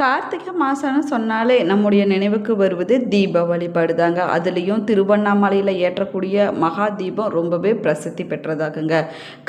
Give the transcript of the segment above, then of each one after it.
கார்த்திகை மாதம்னு சொன்னாலே நம்முடைய நினைவுக்கு வருவது தீப வழிபாடு தாங்க. அதுலேயும் திருவண்ணாமலையில் ஏற்றக்கூடிய மகா தீபம் ரொம்பவே பிரசித்தி பெற்றதாகுங்க.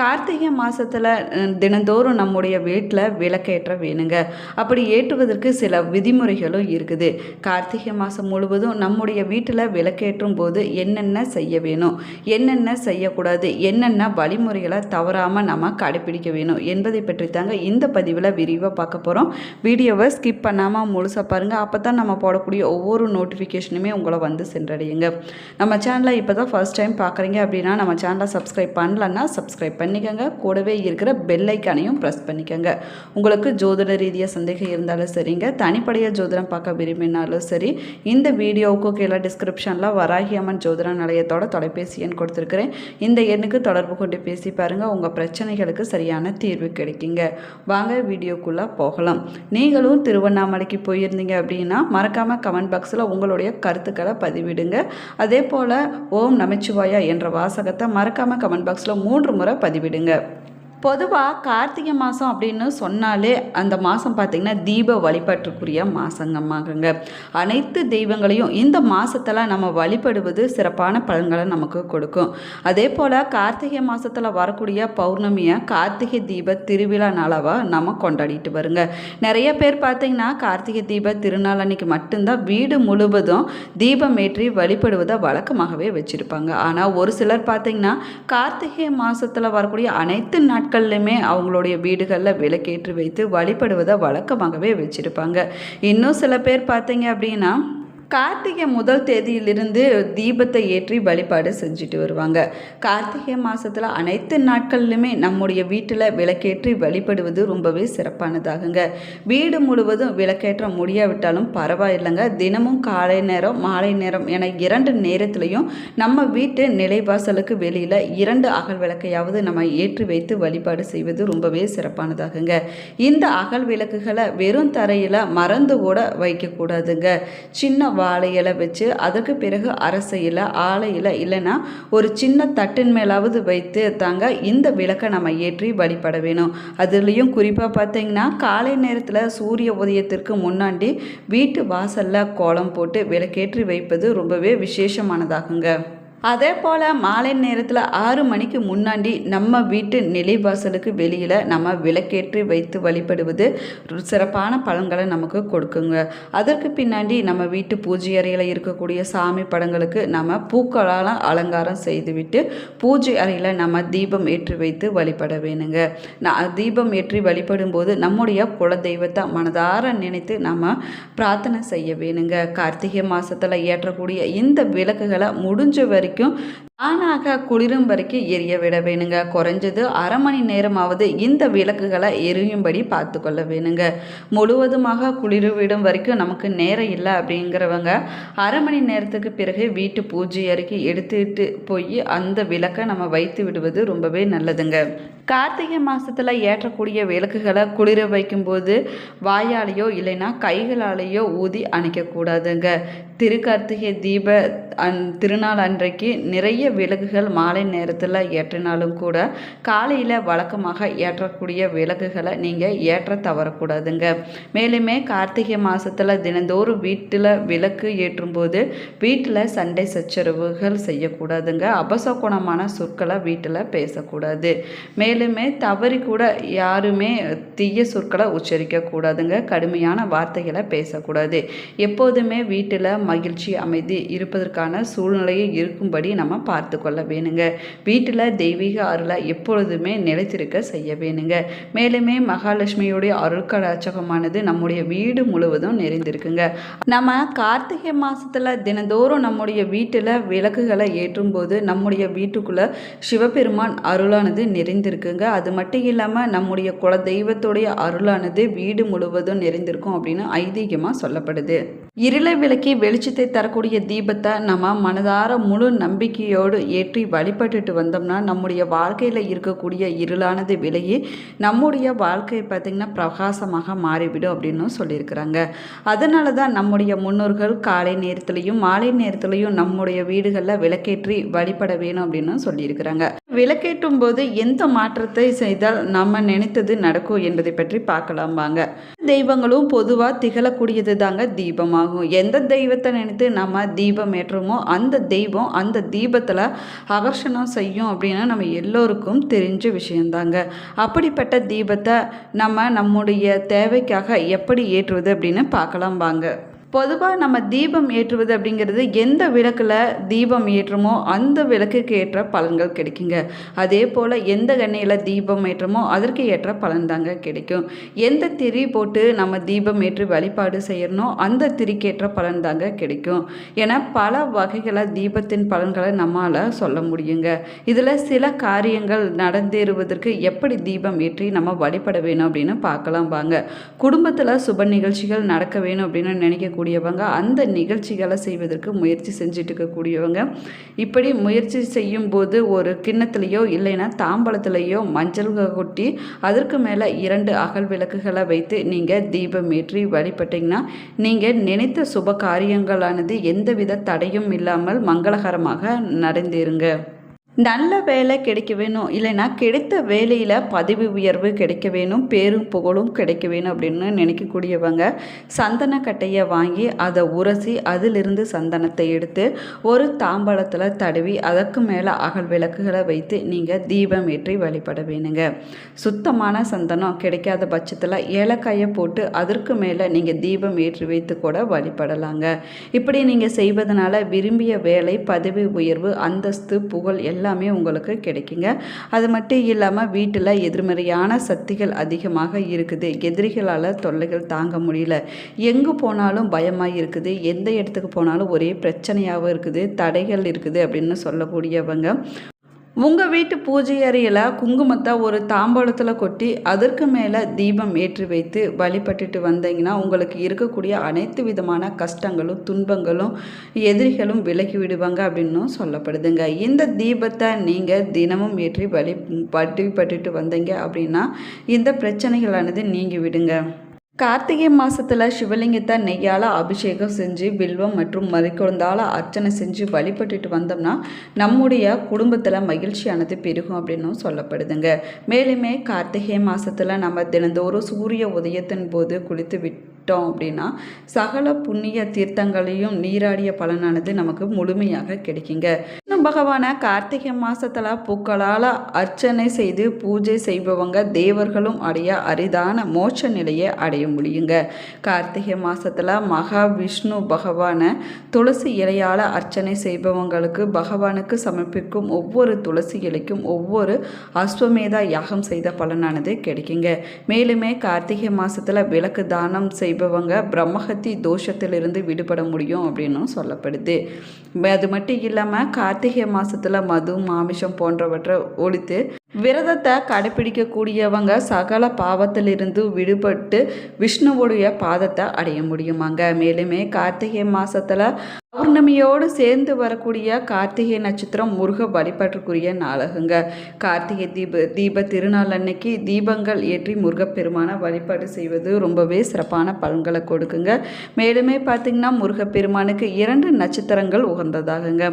கார்த்திகை மாதத்தில் தினந்தோறும் நம்முடைய வீட்டில் விளக்கேற்ற வேணுங்க. அப்படி ஏற்றுவதற்கு சில விதிமுறைகளும் இருக்குது. கார்த்திகை மாதம் முழுவதும் நம்முடைய வீட்டில் விளக்கேற்றும் போது என்னென்ன செய்ய வேணும்? என்னென்ன செய்யக்கூடாது? என்னென்ன வழிமுறைகளை தவறாமல் நம்ம கடைப்பிடிக்க வேணும்? என்பதை பற்றி தாங்க இந்த பதிவில் விரிவாக பார்க்க போகிறோம் வீடியோவை ஸ்கிப் பண்ணாமல் முழுசாக பாருங்கள் அப்போ தான் நம்ம போடக்கூடிய ஒவ்வொரு நோட்டிஃபிகேஷனுமே உங்களை வந்து சென்றடையுங்க. நம்ம சேனலை இப்போ தான் ஃபர்ஸ்ட் டைம் பார்க்குறீங்க அப்படின்னா நம்ம சேனலை சப்ஸ்கிரைப் பண்ணலன்னா சப்ஸ்கிரைப் பண்ணிக்கோங்க. கூடவே இருக்கிற பெல் ஐக்கானையும் ப்ரெஸ் பண்ணிக்கோங்க. உங்களுக்கு ஜோதிட ரீதியாக சந்தேகம் இருந்தாலும் சரிங்க. தனிப்படையாக ஜோதிடம் பார்க்க விரும்பினாலும் சரி இந்த வீடியோவுக்கு கீழே டிஸ்கிரிப்ஷனில் வராகி அம்மன் ஜோதிட நிலையத்தோட தொலைபேசி எண் கொடுத்துருக்குறேன். இந்த எண்ணுக்கு தொடர்பு கொண்டு பேசி பாருங்கள் உங்கள் பிரச்சனைகளுக்கு சரியான தீர்வு கிடைக்குங்க. வாங்க வீடியோக்குள்ளே போகலாம். நீங்களும் திருவண்ணாமலைக்கு போயிருந்தீங்க அப்படின்னா மறக்காமல் கமெண்ட் பாக்ஸில் உங்களுடைய கருத்துக்களை பதிவிடுங்க. அதே போல் ஓம் நமச்சிவாயா என்ற வாசகத்தை மறக்காமல் கமெண்ட் பாக்ஸில் மூன்று முறை பதிவிடுங்க. பொதுவாக கார்த்திகை மாதம் அப்படின்னு சொன்னாலே அந்த மாதம் பார்த்திங்கன்னா தீப வழிபாட்டுக்குரிய மாதங்கம்மாகுங்க அனைத்து தெய்வங்களையும் இந்த மாதத்தில் நம்ம வழிபடுவது சிறப்பான பலன்களை நமக்கு கொடுக்கும். அதே போல் கார்த்திகை மாதத்தில் வரக்கூடிய பௌர்ணமியை கார்த்திகை தீப திருவிழா நாளாவாக நம்ம கொண்டாடிட்டு வருங்க. நிறைய பேர் பார்த்திங்கன்னா கார்த்திகை தீப திருநாள் அன்னைக்கு மட்டும்தான் வீடு முழுவதும் தீபம் ஏற்றி வழிபடுவதை வழக்கமாகவே வச்சுருப்பாங்க. ஆனால் ஒரு சிலர் பார்த்திங்கன்னா கார்த்திகை மாதத்தில் வரக்கூடிய அனைத்து நாட்கள் நாட்கள்லையுமே அவங்களுடைய வீடுகளில் விளக்கேற்றி வைத்து வழிபடுவதை வழக்கமாகவே வச்சுருப்பாங்க. இன்னும் சில பேர் பார்த்தீங்க அப்படின்னா கார்த்திகை முதல் தேதியிலிருந்து தீபத்தை ஏற்றி வழிபாடு செஞ்சுட்டு வருவாங்க. கார்த்திகை மாதத்தில் அனைத்து நாட்கள்லையுமே நம்முடைய வீட்டில் விளக்கேற்றி வழிபடுவது ரொம்பவே சிறப்பானதாகுங்க. வீடு முழுவதும் விளக்கேற்ற முடியாவிட்டாலும் பரவாயில்லைங்க. தினமும் காலை நேரம் மாலை நேரம் என இரண்டு நேரத்துலையும் நம்ம வீட்டு நிலைவாசலுக்கு வெளியில் இரண்டு அகல் விளக்கையாவது நம்ம ஏற்றி வைத்து வழிபாடு செய்வது ரொம்பவே சிறப்பானதாகுங்க. இந்த அகல் விளக்குகளை வெறும் தரையில் மறந்து கூட வைக்கக்கூடாதுங்க. சின்ன வாழை இலை வச்சு அதற்கு பிறகு அரச இலை ஆலை இலை இல்லைன்னா ஒரு சின்ன தட்டின் மேலாவது வைத்து தாங்க இந்த விளக்கை நம்ம ஏற்றி வழிபட வேணும். அதுலேயும் குறிப்பாக பார்த்தீங்கன்னா காலை நேரத்தில் சூரிய உதயத்திற்கு முன்னாடி வீட்டு வாசலில் கோலம் போட்டு விளக்கேற்றி வைப்பது ரொம்பவே விசேஷமானதாகுங்க. அதே போல் மாலை நேரத்தில் ஆறு மணிக்கு முன்னாடி நம்ம வீட்டு நிலைவாசலுக்கு வெளியில் நம்ம விளக்கேற்றி வைத்து வழிபடுவது சிறப்பான பலன்களை நமக்கு கொடுக்குங்க. அதற்கு பின்னாடி நம்ம வீட்டு பூஜை அறையில் இருக்கக்கூடிய சாமி படங்களுக்கு நம்ம பூக்களால் அலங்காரம் செய்துவிட்டு பூஜை அறையில் நம்ம தீபம் ஏற்றி வைத்து வழிபட வேணுங்க. நான் தீபம் ஏற்றி வழிபடும் போது நம்முடைய குல தெய்வத்தை மனதார நினைத்து நம்ம பிரார்த்தனை செய்ய வேணுங்க. கார்த்திகை மாதத்தில் ஏற்றக்கூடிய இந்த விளக்குகளை முடிஞ்ச வரைக்கும் வரைக்கும் தானாக குளிரும் வரைக்கும் எரிய விட வேணுங்க. குறைஞ்சது அரை மணி நேரமாவது இந்த விளக்குகளை எரியும்படி பார்த்து கொள்ள வேணுங்க. முழுவதுமாக குளிர் விடும் வரைக்கும் நமக்கு நேரம் இல்லை அப்படிங்கிறவங்க அரை மணி நேரத்துக்கு பிறகு வீட்டு பூஜை அறைக்கு எடுத்துட்டு போய் அந்த விளக்கை நம்ம வைத்து விடுவது ரொம்பவே நல்லதுங்க. கார்த்திகை மாதத்தில் ஏற்றக்கூடிய விளக்குகளை குளிர வைக்கும்போது வாயாலேயோ இல்லைன்னா கைகளாலேயோ ஊதி அணைக்கக்கூடாதுங்க. திருக்கார்த்திகை தீப அன் திருநாள் அன்றைக்கு நிறைய விளக்குகள் மாலை நேரத்தில் ஏற்றினாலும் கூட காலையில் வழக்கமாக ஏற்றக்கூடிய விளக்குகளை நீங்கள் ஏற்ற தவறக்கூடாதுங்க. மேலுமே கார்த்திகை மாதத்தில் தினந்தோறும் வீட்டில் விளக்கு ஏற்றும்போது வீட்டில் சண்டை சச்சரவுகள் செய்யக்கூடாதுங்க. அபசகுணமான சொற்களை வீட்டில் பேசக்கூடாது. மேலுமே தவறி கூட யாருமே தீய சொற்களை உச்சரிக்கக்கூடாதுங்க. கடுமையான வார்த்தைகளை பேசக்கூடாது. எப்போதுமே வீட்டில் மகிழ்ச்சி அமைதி இருப்பதற்கான சூழ்நிலையை இருக்கும் இருக்கும்படி நம்ம பார்த்து கொள்ள வேணுங்க. வீட்டில் தெய்வீக அருளை எப்பொழுதுமே நிலைத்திருக்க செய்ய வேணுங்க. மேலுமே மகாலட்சுமியுடைய அருள் கடாச்சகமானது நம்முடைய வீடு முழுவதும் நிறைந்திருக்குங்க. நம்ம கார்த்திகை மாதத்தில் தினந்தோறும் நம்முடைய வீட்டில் விளக்குகளை ஏற்றும் போது நம்முடைய வீட்டுக்குள்ளே சிவபெருமான் அருளானது நிறைந்திருக்குங்க. அது மட்டும் இல்லாமல் நம்முடைய குல தெய்வத்துடைய அருளானது வீடு முழுவதும் நிறைந்திருக்கும் அப்படின்னு ஐதீகமாக சொல்லப்படுது. இருளை விளக்கி வெளிச்சத்தை தரக்கூடிய தீபத்தை நம்ம மனதார முழு நம்பிக்கையோடு ஏற்றி வழிபட்டுட்டு வந்தோம்னா நம்முடைய வாழ்க்கையில் இருக்கக்கூடிய இருளானது விலகி நம்முடைய வாழ்க்கை பார்த்திங்கன்னா பிரகாசமாக மாறிவிடும் அப்படின்னு சொல்லியிருக்கிறாங்க. அதனால தான் நம்முடைய முன்னோர்கள் காலை நேரத்துலையும் மாலை நேரத்துலையும் நம்முடைய வீடுகளில் விளக்கேற்றி வழிபட வேணும் அப்படின்னு சொல்லியிருக்கிறாங்க. விளக்கேற்றும் போது எந்த மாற்றத்தை செய்தால் நம்ம நினைத்தது நடக்கும் என்பதை பற்றி பார்க்கலாம் வாங்க தெய்வங்களும் பொதுவாக திகழக்கூடியது தாங்க தீபமாகும். எந்த தெய்வத்தை நினைத்து நம்ம தீபம் ஏற்றுமோ அந்த தெய்வம் அந்த தீபத்தில் ஆகர்ஷணம் செய்யும் அப்படின்னு நம்ம எல்லோருக்கும் தெரிஞ்ச விஷயந்தாங்க அப்படிப்பட்ட தீபத்தை நம்ம நம்முடைய தேவைக்காக எப்படி ஏற்றுவது அப்படின்னு பார்க்கலாம் வாங்க. பொதுவாக நம்ம தீபம் ஏற்றுவது அப்படிங்கிறது எந்த விளக்கில் தீபம் ஏற்றுமோ அந்த விளக்குக்கு ஏற்ற பலன்கள் கிடைக்குங்க. அதே போல் எந்த எண்ணெயில் தீபம் ஏற்றுமோ அதற்கு ஏற்ற பலன் தாங்க கிடைக்கும். எந்த திரி போட்டு நம்ம தீபம் ஏற்றி வழிபாடு செய்யணும் அந்த திரிக்கேற்ற பலன் தாங்க கிடைக்கும். என பல வகைகளை தீபத்தின் பலன்களை நம்மால் சொல்ல முடியுங்க. இதில் சில காரியங்கள் நடந்தேறுவதற்கு எப்படி தீபம் ஏற்றி நம்ம வழிபட வேணும் அப்படின்னு பார்க்கலாம் வாங்க. குடும்பத்தில் சுப நிகழ்ச்சிகள் நடக்க வேணும் அப்படின்னு நினைக்க இருக்கக்கூடியவங்க அந்த நிகழ்ச்சிகளை செய்வதற்கு முயற்சி செஞ்சுட்டு இருக்கக்கூடியவங்க இப்படி முயற்சி செய்யும் போது ஒரு கிண்ணத்துலேயோ இல்லைன்னா தாம்பளத்துலேயோ மஞ்சள் கொட்டி அதற்கு மேலே இரண்டு அகல் விளக்குகளை வைத்து நீங்கள் தீபம் ஏற்றி வழிபட்டிங்கன்னா நீங்கள் நினைத்த சுப காரியங்களானது எந்தவித தடையும் இல்லாமல் மங்களகரமாக நடந்தேருங்க நல்ல வேலை கிடைக்க வேணும் இல்லைன்னா கிடைத்த வேலையில் பதவி உயர்வு கிடைக்க வேணும் பேரும் புகழும் கிடைக்க வேணும் அப்படின்னு நினைக்கக்கூடியவங்க சந்தனக்கட்டையை வாங்கி அதை உரசி அதிலிருந்து சந்தனத்தை எடுத்து ஒரு தாம்பாளத்தில் தடவி அதற்கு மேலே அகல் விளக்குகளை வைத்து நீங்கள் தீபம் ஏற்றி வழிபட வேணுங்க. சுத்தமான சந்தனம் கிடைக்காத பட்சத்தில் ஏலக்காயை போட்டு அதற்கு மேலே நீங்கள் தீபம் ஏற்றி வைத்து கூட வழிபடலாங்க. இப்படி நீங்கள் செய்வதனால விரும்பிய வேலை பதவி உயர்வு அந்தஸ்து புகழ் எல்லாம் எல்லாமே உங்களுக்கு கிடைக்குங்க. அது மட்டும் இல்லாமல் வீட்டில் எதிர்மறையான சக்திகள் அதிகமாக இருக்குது. எதிரிகளால் தொல்லைகள் தாங்க முடியல. எங்கே போனாலும் பயமாக இருக்குது. எந்த இடத்துக்கு போனாலும் ஒரே பிரச்சனையாகவும் இருக்குது. தடைகள் இருக்குது அப்படின்னு சொல்லக்கூடியவங்க உங்கள் வீட்டு பூஜை அறையில் குங்குமத்தை ஒரு தாம்பாளத்தில் கொட்டி அதற்கு மேலே தீபம் ஏற்றி வைத்து வழிபட்டுட்டு வந்தீங்கன்னா உங்களுக்கு இருக்கக்கூடிய அனைத்து விதமான கஷ்டங்களும் துன்பங்களும் எதிரிகளும் விலகி விடுவாங்க அப்படின்னும் சொல்லப்படுதுங்க. இந்த தீபத்தை நீங்கள் தினமும் ஏற்றி வழி வழிபட்டுட்டு வந்தீங்க அப்படின்னா இந்த பிரச்சனைகளானது நீங்கி விடுங்க. கார்த்திகை மாதத்தில் சிவலிங்கத்தை நெய்யால் அபிஷேகம் செஞ்சு வில்வம் மற்றும் மறிக்குழந்தால் அர்ச்சனை செஞ்சு வழிபட்டுட்டு வந்தோம்னா நம்முடைய குடும்பத்தில் மகிழ்ச்சியானது பெருகும் அப்படின்னும் சொல்லப்படுதுங்க. மேலுமே கார்த்திகை மாதத்தில் நம்ம தினந்தோறும் சூரிய உதயத்தின் போது குளித்து விட்டோம் அப்படின்னா சகல புண்ணிய தீர்த்தங்களையும் நீராடிய பலனானது நமக்கு முழுமையாக கிடைக்குங்க. விஷ்ணு பகவான கார்த்திகை மாதத்தில் பூக்களால் அர்ச்சனை செய்து பூஜை செய்பவங்க தேவர்களும் அடைய அரிதான மோட்ச நிலையை அடைய முடியுங்க. கார்த்திகை மாதத்தில் மகாவிஷ்ணு பகவானை துளசி இலையால் அர்ச்சனை செய்பவங்களுக்கு பகவானுக்கு சமர்ப்பிக்கும் ஒவ்வொரு துளசி இலைக்கும் ஒவ்வொரு அஸ்வமேதா யாகம் செய்த பலனானது கிடைக்குங்க. மேலுமே கார்த்திகை மாதத்தில் விளக்கு தானம் செய்பவங்க பிரம்மஹத்தி தோஷத்திலிருந்து விடுபட முடியும் அப்படின்னும் சொல்லப்படுது. அது மட்டும் இல்லாமல் கார்த்திகை மாதத்தில் மது மாமிசம் போன்றவற்றை ஒழித்து விரதத்தை கடைபிடிக்கக்கூடியவங்க சகல பாவத்திலிருந்து விடுபட்டு விஷ்ணுவுடைய பாதத்தை அடைய முடியுமாங்க. மேலுமே கார்த்திகை மாதத்தில் பௌர்ணமியோடு சேர்ந்து வரக்கூடிய கார்த்திகை நட்சத்திரம் முருக வழிபாட்டுக்குரிய நாளகுங்க. கார்த்திகை தீப தீப திருநாள் அன்னைக்கு தீபங்கள் ஏற்றி முருகப்பெருமானை வழிபாடு செய்வது ரொம்பவே சிறப்பான பலன்களை கொடுக்குங்க. மேலுமே பார்த்திங்கன்னா முருகப்பெருமானுக்கு இரண்டு நட்சத்திரங்கள் உகந்ததாகுங்க.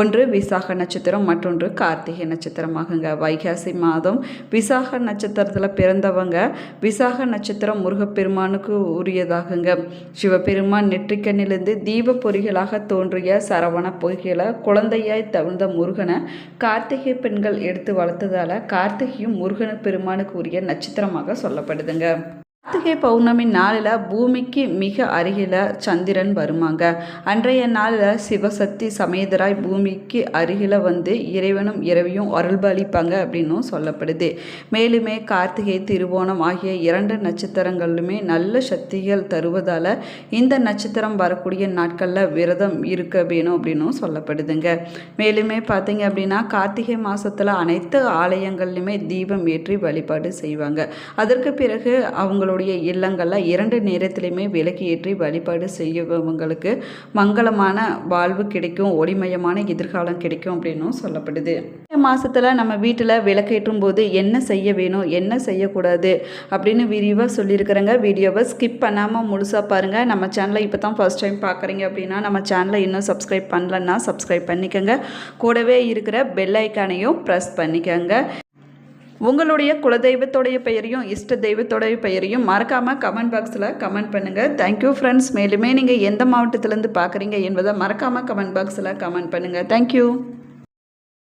ஒன்று விசாக நட்சத்திரம் மற்றொன்று கார்த்திகை நட்சத்திரமாகுங்க. வைகாசி மாதம் விசாக நட்சத்திரத்தில் பிறந்தவங்க விசாக நட்சத்திரம் முருகப்பெருமானுக்கு உரியதாகுங்க. சிவபெருமான் நெற்றிக்கண்ணிலிருந்து தீப பொறிகளாக தோன்றிய சரவண பொறிகளை குழந்தையாய் தவிழ்ந்த முருகனை கார்த்திகை பெண்கள் எடுத்து வளர்த்ததால கார்த்திகையும் முருகன பெருமானுக்கு உரிய நட்சத்திரமாக சொல்லப்படுதுங்க. கார்த்திகை பௌர்ணமி நாளில் பூமிக்கு மிக அருகில் சந்திரன் வருமாங்க. அன்றைய நாளில் சிவசக்தி சமேதராய் பூமிக்கு அருகில் வந்து இறைவனும் இரவியும் அருள்பளிப்பாங்க அப்படின்னும் சொல்லப்படுது. மேலுமே கார்த்திகை திருவோணம் ஆகிய இரண்டு நட்சத்திரங்களுமே நல்ல சக்திகள் தருவதால் இந்த நட்சத்திரம் வரக்கூடிய நாட்களில் விரதம் இருக்க வேணும் அப்படின்னும் சொல்லப்படுதுங்க. மேலுமே பார்த்தீங்க அப்படின்னா கார்த்திகை மாதத்தில் அனைத்து ஆலயங்கள்லையுமே தீபம் ஏற்றி வழிபாடு செய்வாங்க. அதற்கு பிறகு அவங்களோட அவங்களுடைய இல்லங்களில் இரண்டு நேரத்திலையுமே விளக்கு ஏற்றி வழிபாடு செய்யவங்களுக்கு மங்களமான வாழ்வு கிடைக்கும் ஒளிமயமான எதிர்காலம் கிடைக்கும் அப்படின்னும் சொல்லப்படுது. மாதத்தில் நம்ம வீட்டில் விளக்கேற்றும் போது என்ன செய்ய வேணும் என்ன செய்யக்கூடாது அப்படின்னு விரிவாக சொல்லியிருக்கிறேங்க. வீடியோவை ஸ்கிப் பண்ணாமல் முழுசாக பாருங்கள் நம்ம சேனலை இப்போ தான் ஃபஸ்ட் டைம் பார்க்குறீங்க அப்படின்னா நம்ம சேனலை இன்னும் சப்ஸ்கிரைப் பண்ணலன்னா சப்ஸ்கிரைப் பண்ணிக்கோங்க. கூடவே இருக்கிற பெல் ஐக்கானையும் ப்ரெஸ் பண்ணிக்கோங்க. உங்களுடைய குலதெய்வத்தோடைய பெயரையும் இஷ்ட தெய்வத்தோடைய பெயரையும் மறக்காமல் கமெண்ட் பாக்ஸில் கமெண்ட் பண்ணுங்கள் தேங்க்யூ ஃப்ரெண்ட்ஸ் மேலுமே நீங்கள் எந்த மாவட்டத்திலேருந்து பார்க்குறீங்க என்பதை மறக்காமல் கமெண்ட் பாக்ஸில் கமெண்ட் பண்ணுங்கள் தேங்க்யூ